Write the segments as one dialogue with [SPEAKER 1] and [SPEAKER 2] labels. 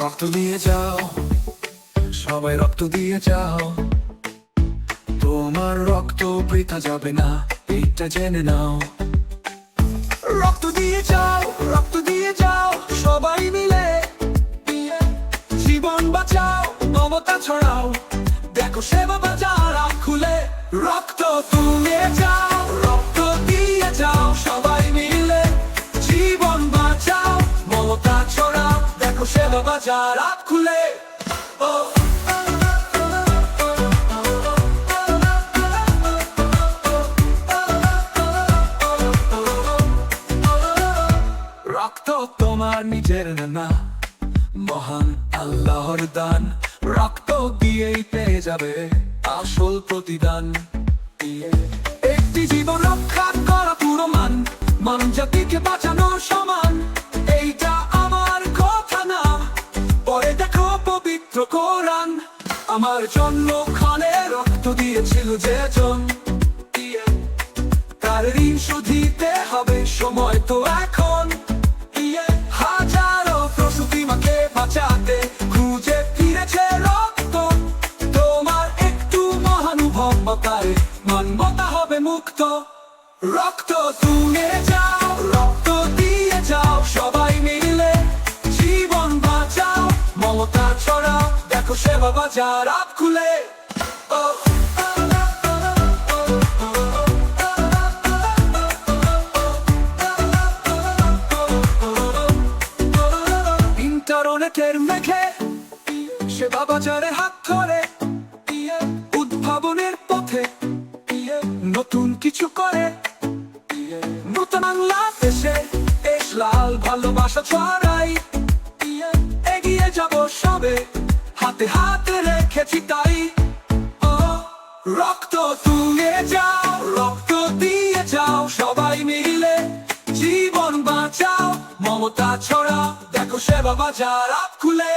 [SPEAKER 1] রক্ত দিয়ে যাও, সবাই রক্ত দিয়ে যাও। তোমার রক্ত বৃথা যাবে না জেনে নাও। রক্ত দিয়ে যাও, রক্ত দিয়ে যাও, সবাই মিলে। জীবন বাঁচাও, মমতা ছড়াও। দেখো সেবা বাজারা রক্ত তুমি যাও, রক্ত দিয়ে যাও, সবাই মিলে জীবন বাঁচাও, মমতা ছড়াও, দেখো সেবা বাজারা খুলে। ও। রক্ত তোমার নিজের না মহান আল্লাহর দান, রক্ত দিয়েই পেয়ে যাবে। আসল প্রতিদান। একটি জীবন রক্ষা করা পুরো মান মান জাতিকে বাঁচানো সমান। এইটা আমার কথা না। পরে দেখো পবিত্র কোরআন। আমার জন্য খানে রক্ত দিয়েছিল যে জন। তার ঋণ শুধিতে হবে, সময় তো এখন। মহানুভবতায় মানবতা হবে মুক্ত। রক্ত তুলে যাও, রক্ত দিয়ে যাও, সবাই মিলে জীবন বাঁচাও, মমতা ছড়াও, দেখো সেবা বাজার আপ খুলে। ইন্টারনেটের মেঘে সেবা বাজারে হাত বাংলাদেশে দেশ লাল ভালোবাসা ছড়াই। এগিয়ে যাব সবে, হাতে হাতে রেখেছি তাই। রক্ত তুলে যাও, রক্ত দিয়ে যাও, সবাই মিলে জীবন বাঁচাও, মমতা ছড়া দেখো সেবা বাজার আপ খুলে।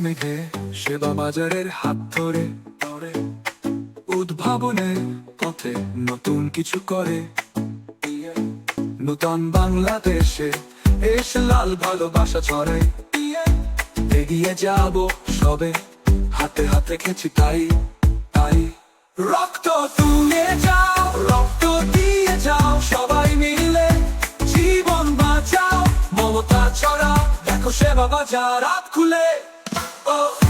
[SPEAKER 1] মেঘে সেবা বাজারের হাত ধরে উদ্ভাবনের পথে নতুন কিছু করে। নূতন বাংলাদেশে এসে লাল ভালোবাসা ছড়াই। এগিয়ে যাব সবে, হাতে হাতে খেছি তাই তাই। রক্ত তুলে বাবা যা রাত খুলে। ও।